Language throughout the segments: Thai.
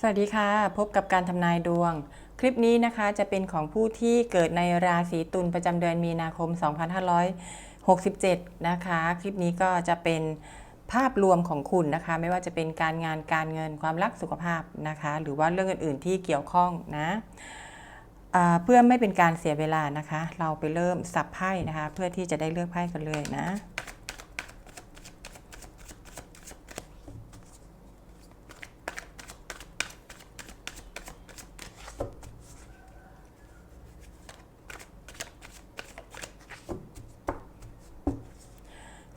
สวัสดีค่ะ พบกับการทำนายดวง คลิปนี้นะคะจะเป็นของผู้ที่เกิดในราศีตุลประจำเดือนมีนาคม 2567 นะคะ คลิปนี้ก็จะเป็นภาพรวมของคุณนะคะ ไม่ว่าจะเป็นการงานการเงินความรักสุขภาพนะคะ หรือว่าเรื่องอื่น ๆ ที่เกี่ยวข้องนะเพื่อไม่เป็นการเสียเวลานะคะ เราไปเริ่มสับไพ่นะคะ เพื่อที่จะได้เลือกไพ่กันเลยนะ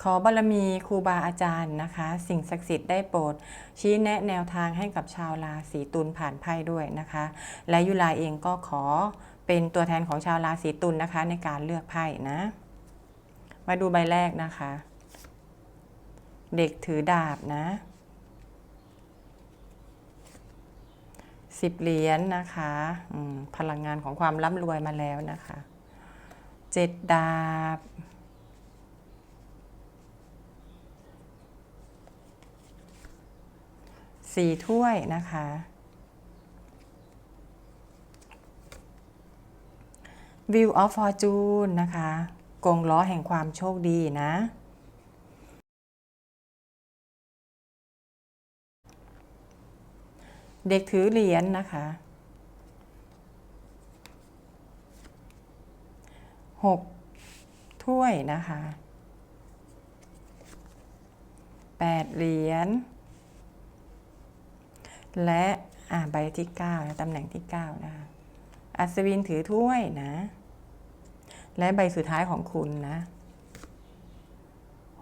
ขอบารมีครูบาอาจารย์นะคะ สิ่งศักดิ์สิทธิ์ได้โปรด ชี้แนะแนวทางให้กับชาวราศีตุลผ่านไพ่ด้วยนะคะ และยุลาเองก็ขอเป็นตัวแทนของชาวราศีตุลนะคะ ในการเลือกไพ่นะ มาดูใบแรกนะคะ เด็กถือดาบนะสิบเหรียญนะคะพลังงานของความร่ำรวยมาแล้วนะคะเจ็ดดาบ สี่ถ้วยนะคะ View of Fortune นะคะกงล้อแห่งความโชคดีนะ เด็กถือเหรียญนะคะหกถ้วยนะคะแปดเหรียญ และอ่าใบที่9นะตำแหน่งที่9นะคะอัศวินถือถ้วยนะ และใบสุดท้ายของคุณนะ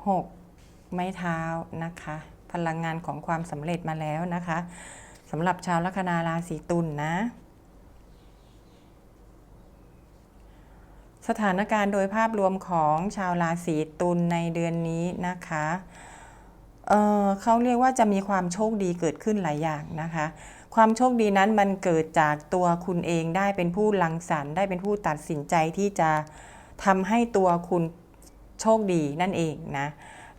6 ไม้เท้านะคะ พลังงานของความสำเร็จมาแล้วนะคะสำหรับชาวลัคนาราศีตุลนนะสถานการณ์โดยภาพรวมของชาวราศีตุลในเดือนนี้นะคะ เเขาเรียกว่าจะมีความโชคดีเกิดขึ้นหลายอย่างนะคะ ความโชคดีนั้นมันเกิดจากตัวคุณเองได้เป็นผู้ลังสรรค์ได้เป็นผู้ตัดสินใจที่จะทำให้ตัวคุณโชคดีนั่นเองนะ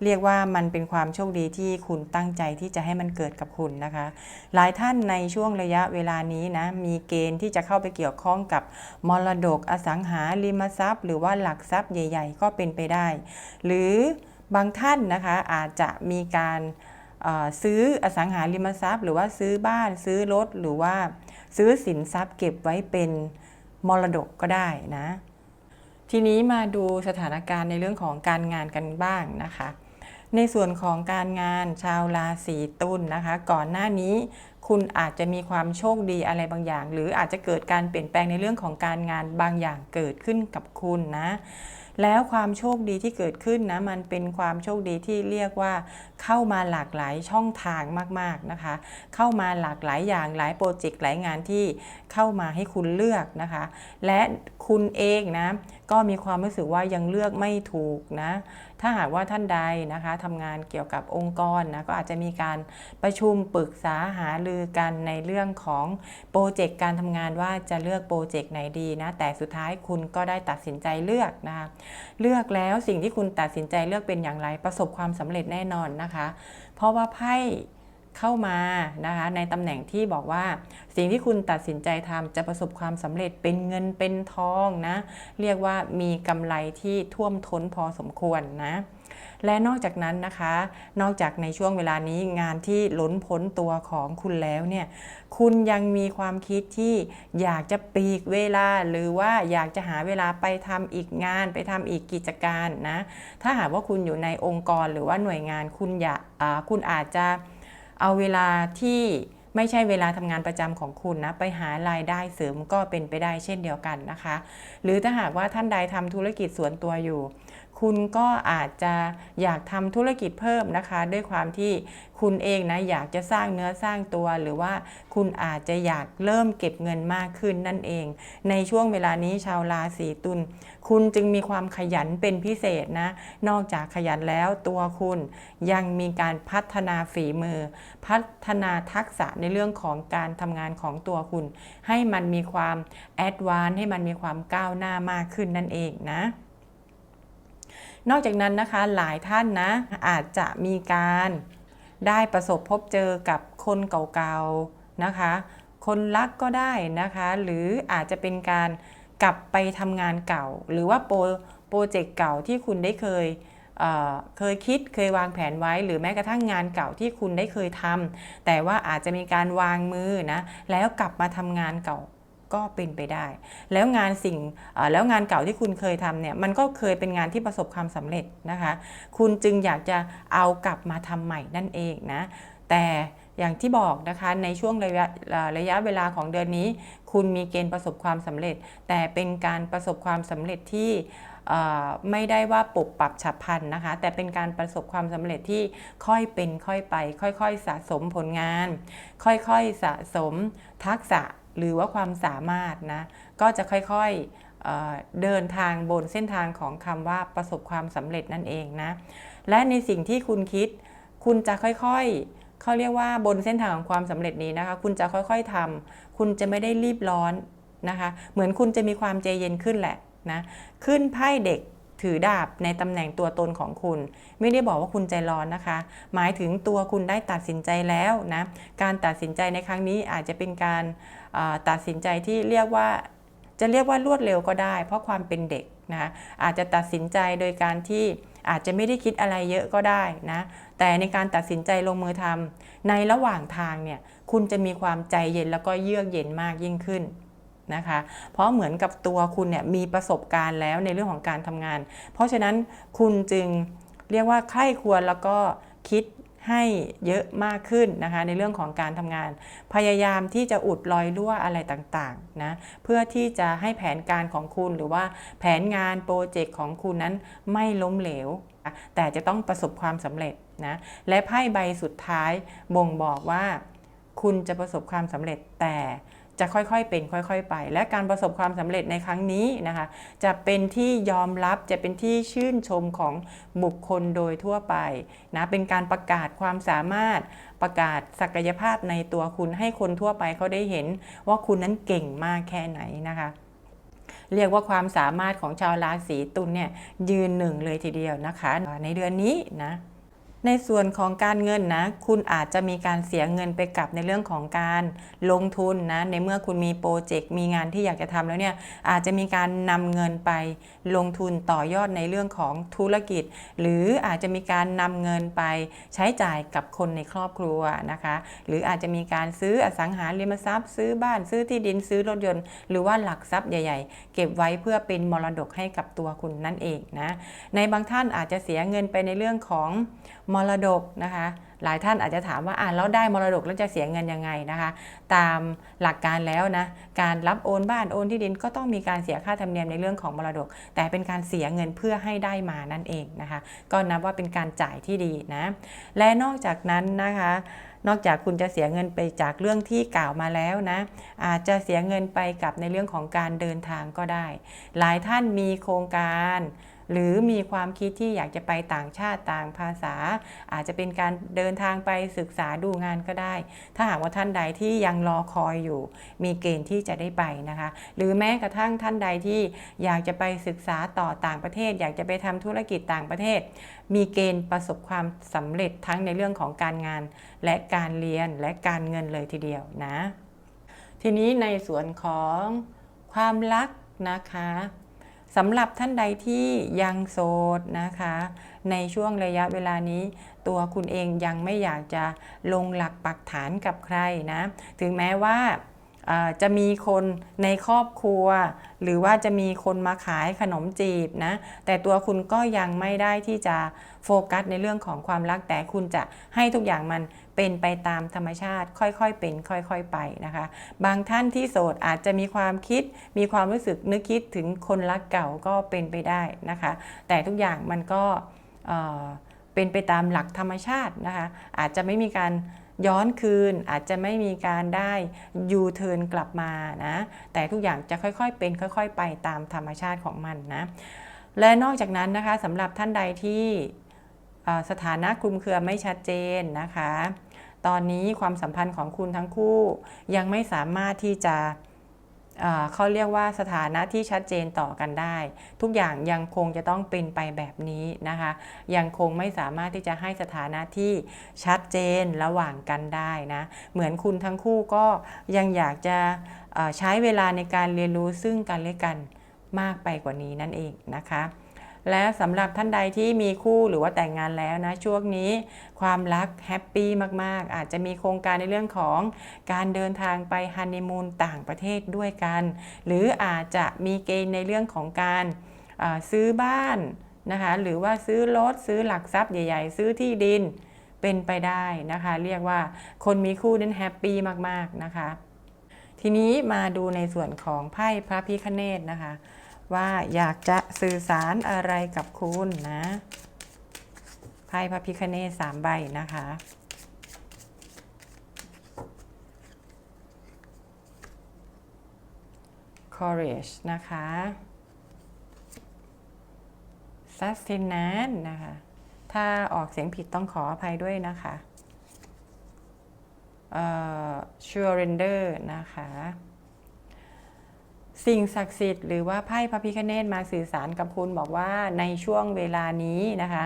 เรียกว่ามันเป็นความโชคดีที่คุณตั้งใจที่จะให้มันเกิดกับคุณนะคะ หลายท่านในช่วงระยะเวลานี้นะมีเกณฑ์ที่จะเข้าไปเกี่ยวข้องกับมรดกอสังหาริมทรัพย์ หรือว่าหลักทรัพย์ใหญ่ ๆ ก็เป็นไปได้ หรือ บางท่านนะคะอาจจะมีการซื้ออสังหาริมทรัพย์ หรือว่าซื้อบ้านซื้อรถหรือว่าซื้อสินทรัพย์เก็บไว้เป็นมรดกก็ได้นะ ทีนี้มาดูสถานการณ์ในเรื่องของการงานกันบ้างนะคะ ในส่วนของการงานชาวราศีตุลนะคะ ก่อนหน้านี้คุณอาจจะมีความโชคดีอะไรบางอย่าง หรืออาจจะเกิดการเปลี่ยนแปลงในเรื่องของการงานบางอย่างเกิดขึ้นกับคุณนะ แล้วความโชคดีที่เกิดขึ้นนะมันเป็นความโชคดีที่เรียกว่าเข้ามาหลากหลายช่องทางมากๆนะคะ เข้ามาหลากหลายอย่างหลายโปรเจกต์หลายงานที่เข้ามาให้คุณเลือกนะคะ และคุณเองนะก็มีความรู้สึกว่ายังเลือกไม่ถูกนะถ้าหากว่าท่านใดนะคะทำงานเกี่ยวกับองค์กรนะก็อาจจะมีการประชุมปรึกษาหารือกันในเรื่องของโปรเจกต์การทำงานว่าจะเลือกโปรเจกต์ไหนดีนะแต่สุดท้ายคุณก็ได้ตัดสินใจเลือกนะคะเลือกแล้วสิ่งที่คุณตัดสินใจเลือกเป็นอย่างไรประสบความสำเร็จแน่นอนนะคะ เพราะว่าไพ่เข้ามานะคะในตำแหน่งที่บอกว่า สิ่งที่คุณตัดสินใจทำจะประสบความสำเร็จเป็นเงินเป็นทองนะ เรียกว่ามีกำไรที่ท่วมท้นพอสมควรนะ และนอกจากนั้นนะคะ นอกจากในช่วงเวลานี้งานที่ล้นพ้นตัวของคุณแล้วเนี่ยคุณยังมีความคิดที่อยากจะปีกเวลา หรือว่าอยากจะหาเวลาไปทำอีกงานไปทำอีกกิจการนะถ้าหากว่าคุณอยู่ในองค์กรหรือว่าหน่วยงานคุณอยากคุณอาจจะเอาเวลาที่ไม่ใช่เวลาทำงานประจำของคุณนะ ไปหารายได้เสริมก็เป็นไปได้เช่นเดียวกันนะคะ หรือถ้าหากว่าท่านใดทำธุรกิจส่วนตัวอยู่ คุณก็อาจจะอยากทำธุรกิจเพิ่มนะคะ ด้วยความที่คุณเองนะอยากจะสร้างเนื้อสร้างตัว หรือว่าคุณอาจจะอยากเริ่มเก็บเงินมากขึ้นนั่นเอง ในช่วงเวลานี้ชาวราศีตุลคุณจึงมีความขยันเป็นพิเศษนะ นอกจากขยันแล้วตัวคุณยังมีการพัฒนาฝีมือ พัฒนาทักษะในเรื่องของการทำงานของตัวคุณ ให้มันมีความแอดวานซ์ให้มันมีความก้าวหน้ามากขึ้นนั่นเองนะ นอกจากนั้นนะคะหลายท่านนะอาจจะมีการได้ประสบพบเจอกับคนเก่าๆนะคะ คนรักก็ได้นะคะ หรืออาจจะเป็นการกลับไปทำงานเก่า หรือว่าโปรโปรเจกต์เก่าที่คุณได้เคยเเคยคิดเคยวางแผนไว้ หรือแม้กระทั่งงานเก่าที่คุณได้เคยทำแต่ว่าอาจจะมีการวางมือนะแล้วกลับมาทำงานเก่า ก็เป็นไปได้ แล้วงานสิ่งแล้วงานเก่าที่คุณเคยทำเนี่ยมันก็เคยเป็นงานที่ประสบความสำเร็จนะคะ คุณจึงอยากจะเอากลับมาทำใหม่นั่นเองนะ แต่อย่างที่บอกนะคะในช่วงระยะเอ่อระยะเวลาของเดือนนี้ คุณมีเกณฑ์ประสบความสำเร็จ แต่เป็นการประสบความสำเร็จที่ไม่ได้ว่าปรับปรับฉับพลันนะคะ แต่เป็นการประสบความสำเร็จที่ค่อยเป็นค่อยไป ค่อยๆ สะสมผลงาน ค่อยๆสะสมทักษะ หรือว่าความสามารถนะก็จะค่อยๆเออเดินทางบนเส้นทางของคำว่าประสบความสำเร็จนั่นเองนะและในสิ่งที่คุณคิด คุณจะค่อยๆเขาเรียกว่าบนเส้นทางของความสำเร็จนี้นะคะ คุณจะค่อยๆทำคุณจะไม่ได้รีบร้อนนะคะ เหมือนคุณจะมีความใจเย็นขึ้นแหละนะขึ้นไพ่เด็ก ถือดาบในตำแหน่งตัวตนของคุณ ไม่ได้บอกว่าคุณใจร้อนนะคะ หมายถึงตัวคุณได้ตัดสินใจแล้วนะการตัดสินใจในครั้งนี้อาจจะเป็นการตัดสินใจที่เรียกว่าจะเรียกว่ารวดเร็วก็ได้ เพราะความเป็นเด็กนะคะอาจจะตัดสินใจโดยการที่อาจจะไม่ได้คิดอะไรเยอะก็ได้นะแต่ในการตัดสินใจลงมือทำในระหว่างทางเนี่ยคุณจะมีความใจเย็นแล้วก็เยือกเย็นมากยิ่งขึ้น นะคะ เพราะเหมือนกับตัวคุณเนี่ยมีประสบการณ์แล้วในเรื่องของการทำงาน เพราะฉะนั้นคุณจึงเรียกว่าใคร่ควรแล้วก็คิดให้เยอะมากขึ้นนะคะในเรื่องของการทำงาน พยายามที่จะอุดรอยรั่วอะไรต่างๆนะเพื่อที่จะให้แผนการของคุณหรือว่าแผนงานโปรเจกต์ของคุณนั้นไม่ล้มเหลว แต่จะต้องประสบความสำเร็จนะและไพ่ใบสุดท้ายบ่งบอกว่า คุณจะประสบความสำเร็จแต่ จะค่อยๆเป็นค่อย ๆ ไป และการประสบความสำเร็จในครั้งนี้นะคะจะเป็นที่ยอมรับจะเป็นที่ชื่นชมของบุคคลโดยทั่วไปนะเป็นการประกาศความสามารถประกาศศักยภาพในตัวคุณให้คนทั่วไปเขาได้เห็นว่าคุณนั้นเก่งมากแค่ไหนนะคะเรียกว่าความสามารถของชาวราศีตุลเนี่ยยืนหนึ่งเลยทีเดียวนะคะ ในเดือนนี้นะ ในส่วนของการเงินนะ คุณอาจจะมีการเสียเงินไปกับในเรื่องของการลงทุนนะ ในเมื่อคุณมีโปรเจกต์มีงานที่อยากจะทำแล้วเนี่ย อาจจะมีการนำเงินไปลงทุนต่อยอดในเรื่องของธุรกิจ หรืออาจจะมีการนำเงินไปใช้จ่ายกับคนในครอบครัวนะคะ หรืออาจจะมีการซื้ออสังหาริมทรัพย์ ซื้อบ้านซื้อที่ดินซื้อรถยนต์ หรือว่าหลักทรัพย์ใหญ่ ๆ เก็บไว้เพื่อเป็นมรดกให้กับตัวคุณนั่นเองนะ ในบางท่านอาจจะเสียเงินไปในเรื่องของมรดกนะคะ หลายท่านอาจจะถามว่าอ่านแล้วได้มรดกแล้วจะเสียเงินยังไงนะคะ ตามหลักการแล้วนะการรับโอนบ้านโอนที่ดินก็ต้องมีการเสียค่าธรรมเนียมในเรื่องของมรดก แต่เป็นการเสียเงินเพื่อให้ได้มานั่นเองนะคะ ก็นับว่าเป็นการจ่ายที่ดีนะและนอกจากนั้นนะคะนอกจากคุณจะเสียเงินไปจากเรื่องที่กล่าวมาแล้วนะ อาจจะเสียเงินไปกับในเรื่องของการเดินทางก็ได้ หลายท่านมีโครงการ หรือมีความคิดที่อยากจะไปต่างชาติต่างภาษา อาจจะเป็นการเดินทางไปศึกษาดูงานก็ได้ ถ้าหากว่าท่านใดที่ยังรอคอยอยู่ มีเกณฑ์ที่จะได้ไปนะคะ หรือแม้กระทั่งท่านใดที่อยากจะไปศึกษาต่อต่างประเทศ อยากจะไปทำธุรกิจต่างประเทศ มีเกณฑ์ประสบความสำเร็จทั้งในเรื่องของการงาน และการเรียนและการเงินเลยทีเดียวนะ ทีนี้ในส่วนของความรักนะคะ สำหรับท่านใดที่ยังโสดนะคะ ในช่วงระยะเวลานี้ ตัวคุณเองยังไม่อยากจะลงหลักปักฐานกับใครนะ ถึงแม้ว่า จะมีคนในครอบครัว หรือว่าจะมีคนมาขายขนมจีบนะ แต่ตัวคุณก็ยังไม่ได้ที่จะโฟกัสในเรื่องของความรักแต่คุณจะให้ทุกอย่างมันเป็นไปตามธรรมชาติ ค่อยๆเป็น ค่อยๆไปนะคะ บางท่านที่โสดอาจจะมีความคิด มีความรู้สึกนึกคิดถึงคนรักเก่าก็เป็นไปได้นะคะ แต่ทุกอย่างมันก็เป็นไปตามหลักธรรมชาตินะคะ อาจจะไม่มีการ ย้อนคืนอาจจะไม่มีการได้ยูเทิร์นกลับมานะแต่ทุกอย่างจะค่อยๆเป็นค่อย ๆ ไปตามธรรมชาติของมันนะและนอกจากนั้นนะคะสำหรับท่านใดที่สถานะคลุมเครือไม่ชัดเจนนะคะ ตอนนี้ความสัมพันธ์ของคุณทั้งคู่ยังไม่สามารถที่จะ เขาเรียกว่าสถานะที่ชัดเจนต่อกันได้ ทุกอย่างยังคงจะต้องเป็นไปแบบนี้นะคะ ยังคงไม่สามารถที่จะให้สถานะที่ชัดเจนระหว่างกันได้นะเหมือนคุณทั้งคู่ก็ยังอยากจะใช้เวลาในการเรียนรู้ซึ่งกันและกันมากไปกว่านี้นั่นเองนะคะ และสำหรับท่านใดที่มีคู่หรือว่าแต่งงานแล้วนะช่วงนี้ความรักแฮปปี้มากๆ อาจจะมีโครงการในเรื่องของการเดินทางไปฮันนีมูนต่างประเทศด้วยกัน หรืออาจจะมีเกณฑ์ในเรื่องของการซื้อบ้านนะคะหรือว่าซื้อรถซื้อหลักทรัพย์ใหญ่ ๆ ซื้อที่ดินเป็นไปได้นะคะ เรียกว่าคนมีคู่นั้นแฮปปี้มากๆนะคะ ทีนี้มาดูในส่วนของไพ่พระพิคเนตนะคะ ว่าอยากจะสื่อสารอะไรกับคุณนะไพ่พระพิคเนตสามใบนะคะ courage นะคะ sustenance นะคะ ถ้าออกเสียงผิดต้องขออภัยด้วยนะคะเอ่อ surrender นะคะ สิ่งศักดิ์สิทธิ์หรือว่าไพ่พระพิฆเนศมาสื่อสารกับคุณบอกว่าในช่วงเวลานี้นะคะ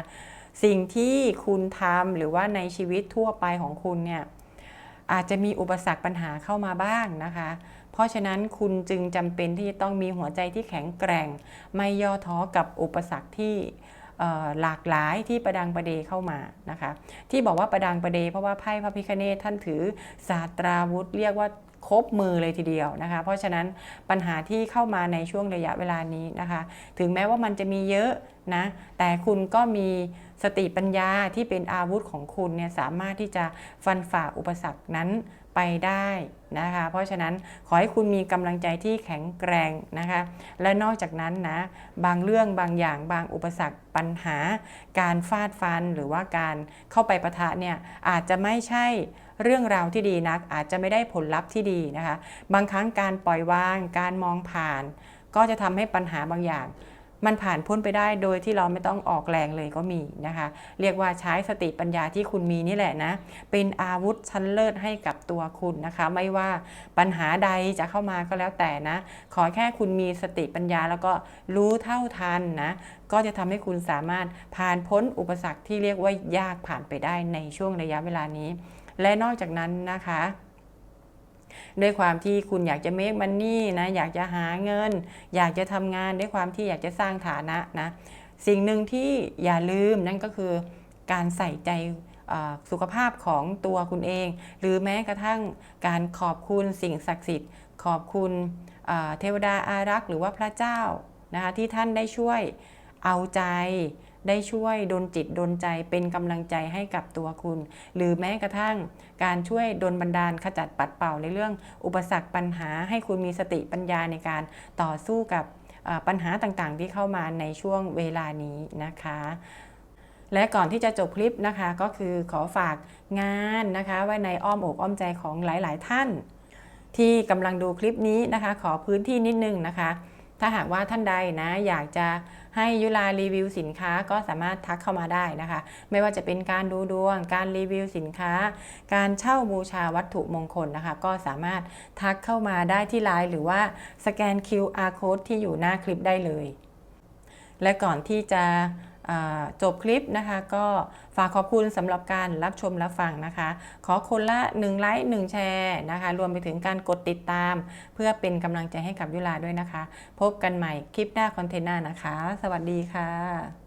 สิ่งที่คุณทำหรือว่าในชีวิตทั่วไปของคุณเนี่ยอาจจะมีอุปสรรคปัญหาเข้ามาบ้างนะคะ เพราะฉะนั้นคุณจึงจำเป็นที่จะต้องมีหัวใจที่แข็งแกร่ง ไม่ย่อท้อกับอุปสรรคที่หลากหลายที่ประดังประเดเข้ามานะคะ ที่บอกว่าประดังประเดเพราะว่าไพ่พระพิฆเนศท่านถือศาสตราวุธ เรียกว่า ครบมือเลยทีเดียวนะคะ เพราะฉะนั้นปัญหาที่เข้ามาในช่วงระยะเวลานี้นะคะ ถึงแม้ว่ามันจะมีเยอะนะแต่คุณก็มีสติปัญญาที่เป็นอาวุธของคุณเนี่ยสามารถที่จะฟันฝ่าอุปสรรคนั้นไปได้นะคะ เพราะฉะนั้นขอให้คุณมีกำลังใจที่แข็งแกร่งนะคะ และนอกจากนั้นนะบางเรื่องบางอย่างบางอุปสรรคปัญหา การฟาดฟันหรือว่าการเข้าไปประทะเนี่ยอาจจะไม่ใช่ เรื่องราวที่ดีนักอาจจะไม่ได้ผลลัพธ์ที่ดีนะคะ บางครั้งการปล่อยวาง การมองผ่าน ก็จะทำให้ปัญหาบางอย่าง มันผ่านพ้นไปได้โดยที่เราไม่ต้องออกแรงเลยก็มีนะคะ เรียกว่าใช้สติปัญญาที่คุณมีนี่แหละนะ เป็นอาวุธชั้นเลิศให้กับตัวคุณนะคะ ไม่ว่าปัญหาใดจะเข้ามาก็แล้วแต่นะ ขอแค่คุณมีสติปัญญาแล้วก็รู้เท่าทันนะก็จะทำให้คุณสามารถผ่านพ้นอุปสรรคที่เรียกว่ายากผ่านไปได้ในช่วงระยะเวลานี้ และนอกจากนั้นนะคะด้วยความที่คุณอยากจะเมคมันนี่นะอยากจะหาเงิน อยากจะทำงานด้วยความที่อยากจะสร้างฐานะนะสิ่งหนึ่งที่อย่าลืมนั่นก็คือการใส่ใจสุขภาพของตัวคุณเอง หรือแม้กระทั่งการขอบคุณสิ่งศักดิ์สิทธิ์ ขอบคุณเทวดาอารักษ์หรือว่าพระเจ้านะคะที่ท่านได้ช่วยเอาใจ ได้ช่วยดลจิตดลใจเป็นกำลังใจให้กับตัวคุณ หรือแม้กระทั่งการช่วยดลบันดาลขจัดปัดเป่าในเรื่องอุปสรรคปัญหาให้คุณมีสติปัญญาในการต่อสู้กับปัญหาต่างๆ ที่เข้ามาในช่วงเวลานี้นะคะ และก่อนที่จะจบคลิปนะคะก็คือขอฝากงานนะคะไว้ในอ้อมอกอ้อมใจของหลาย ๆ ท่าน ที่กำลังดูคลิปนี้นะคะ ขอพื้นที่นิดนึงนะคะ ถ้าหากว่าท่านใดนะอยากจะ ให้ยุลารีวิวสินค้าก็สามารถทักเข้ามาได้นะคะ ไม่ว่าจะเป็นการดูดวง การรีวิวสินค้า การเช่าบูชาวัตถุมงคลนะคะ ก็สามารถทักเข้ามาได้ที่ไลน์หรือว่าสแกน QR code ที่อยู่หน้าคลิปได้เลย และก่อนที่จะ จบคลิปนะคะ ก็ฝากขอบคุณสำหรับการรับชมรับฟังนะคะ ขอคนละ1ไลค์1แชร์นะคะ รวมไปถึงการกดติดตาม เพื่อเป็นกำลังใจให้กับยุลาด้วยนะคะ พบกันใหม่คลิปหน้าคอนเทนต์หน้านะคะ สวัสดีค่ะ